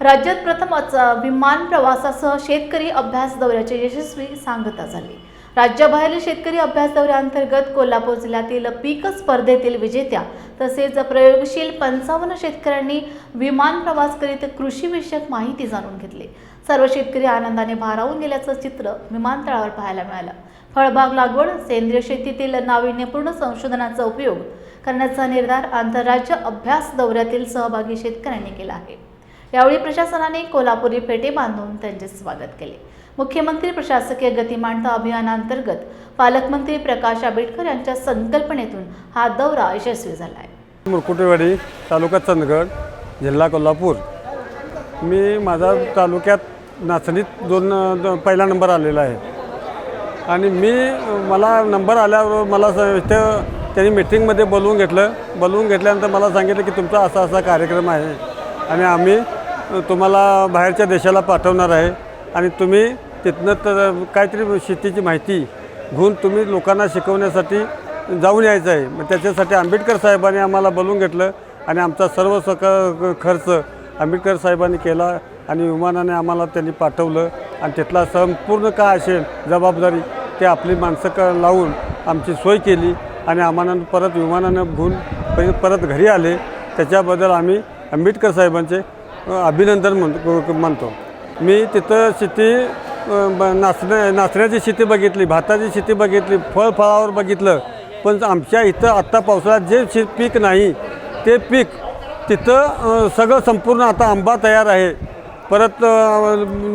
राज्यात प्रथमच विमान प्रवासासह शेतकरी अभ्यास दौऱ्याची यशस्वी सांगता झाली. राज्याबाहेरील शेतकरी अभ्यास दौऱ्याअंतर्गत कोल्हापूर जिल्ह्यातील पीक स्पर्धेतील विजेत्या तसेच प्रयोगशील पंचावन्न शेतकऱ्यांनी विमान प्रवास करीत कृषीविषयक माहिती जाणून घेतली. सर्व शेतकरी आनंदाने भारावून गेल्याचं चित्र विमानतळावर पाहायला मिळालं. फळबाग लागवड सेंद्रिय शेतीतील नाविन्यपूर्ण संशोधनाचा उपयोग करण्याचा निर्धार आंतरराज्य अभ्यास दौऱ्यातील सहभागी शेतकऱ्यांनी केला आहे. यावेळी प्रशासनाने कोल्हापुरी फेटे बांधून त्यांचे स्वागत केले. मुख्यमंत्री प्रशासकीय गतिमानता अभियानांतर्गत पालकमंत्री प्रकाश आंबेडकर यांच्या संकल्पनेतून हा दौरा यशस्वी झाला आहे मुरकुटेवाडी तालुका चंदगड जिल्हा कोल्हापूर. मी माझा तालुक्यात नाचणीत दोन पहिला नंबर आलेला आहे. आणि मी मला नंबर आल्यावर मला स- इथं त्यांनी मिटिंगमध्ये बोलवून घेतलं. बोलवून घेतल्यानंतर मला सांगितलं की तुमचा असा असा कार्यक्रम आहे. आणि आम्ही तुम्हाला बाहेरच्या देशाला पाठवणार आहे आणि तुम्ही तिथनं तर काहीतरी शेतीची माहिती घेऊन तुम्ही लोकांना शिकवण्यासाठी जाऊन यायचं आहे. मग त्याच्यासाठी आंबेडकर साहेबांनी आम्हाला बोलवून घेतलं आणि आमचा सर्व सक खर्च आंबेडकर साहेबांनी केला आणि विमानाने आम्हाला त्यांनी पाठवलं आणि तिथला संपूर्ण काय असेल जबाबदारी ते आपली माणसं क लावून आमची सोय केली आणि आम्हाला परत विमानानं घेऊन परत घरी आले. त्याच्याबद्दल आम्ही आंबेडकर साहेबांचे अभिनंदन म्हणतो. मानतो मी तिथं शेती ब- नाचण्या नाचण्याची शेती बघितली भाताची शेती बघितली फळ फळावर बघितलं. पण आमच्या इथं आत्ता पावसाळ्यात जे शे पीक नाही ते पीक तिथं सगळं संपूर्ण आता आंबा तयार आहे. परत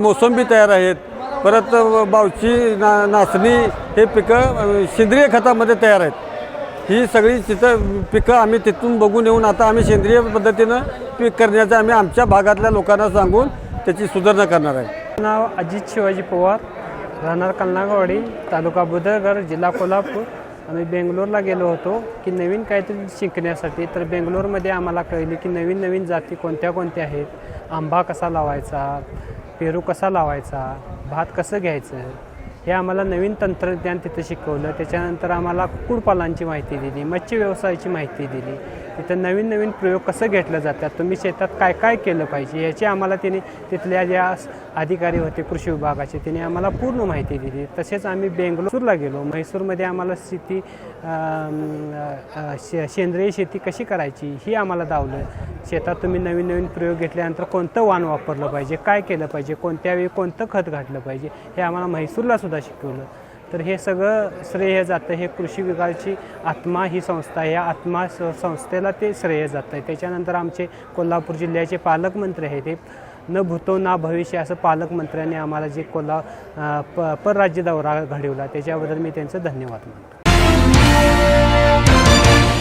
मोसंबी तयार आहेत. परत बावची ना नाचणी हे पिकं सेंद्रिय खतामध्ये तयार आहेत. ही सगळी तिथं पिकं आम्ही तिथून बघून येऊन आता आम्ही सेंद्रिय पद्धतीनं पीक करण्याचं आम्ही आमच्या भागातल्या लोकांना सांगून त्याची सुधारणा करणार आहे. नाव अजित शिवाजी पवार राहणार कलनागवाडी तालुका बुधरगड जिल्हा कोल्हापूर. आम्ही बेंगलोरला गेलो होतो की नवीन काहीतरी शिकण्यासाठी. तर बेंगलोरमध्ये आम्हाला कळली की नवीन नवीन जाती कोणत्या कोणत्या आहेत. आंबा कसा लावायचा पेरू कसा लावायचा भात कसं घ्यायचं. हे आम्हाला नवीन तंत्रज्ञान तिथं शिकवलं. त्याच्यानंतर आम्हाला कुक्कुटपालांची माहिती दिली मत्स्य व्यवसायाची माहिती दिली. तिथं नवीन नवीन प्रयोग कसं घेतलं जातात तुम्ही शेतात काय काय केलं पाहिजे याची आम्हाला तिने तिथल्या ज्या अधिकारी होते कृषी विभागाचे तिने आम्हाला पूर्ण माहिती दिली. तसेच आम्ही बेंगलोरला गेलो. म्हैसूरमध्ये आम्हाला शेती शे सेंद्रिय शेती कशी करायची ही आम्हाला दावलं शेतात तुम्ही नवीन नवीन प्रयोग घेतल्यानंतर कोणतं वाण वापरलं पाहिजे काय केलं पाहिजे कोणत्या वेळी कोणतं खत घातलं पाहिजे हे आम्हाला म्हैसूरला सुद्धा शिकवलं. तर हे सगळं श्रेय जातं. हे कृषी विभागाची आत्मा ही संस्था आहे. या आत्मा संस्थेला ते श्रेय जातं. आहे त्याच्यानंतर आमचे कोल्हापूर जिल्ह्याचे पालकमंत्री आहेत. ते न भूतो ना भविष्य असं पालकमंत्र्यांनी आम्हाला जे कोल्हा प परराज्य दौरा घडवला त्याच्याबद्दल मी त्यांचं धन्यवाद मानतो.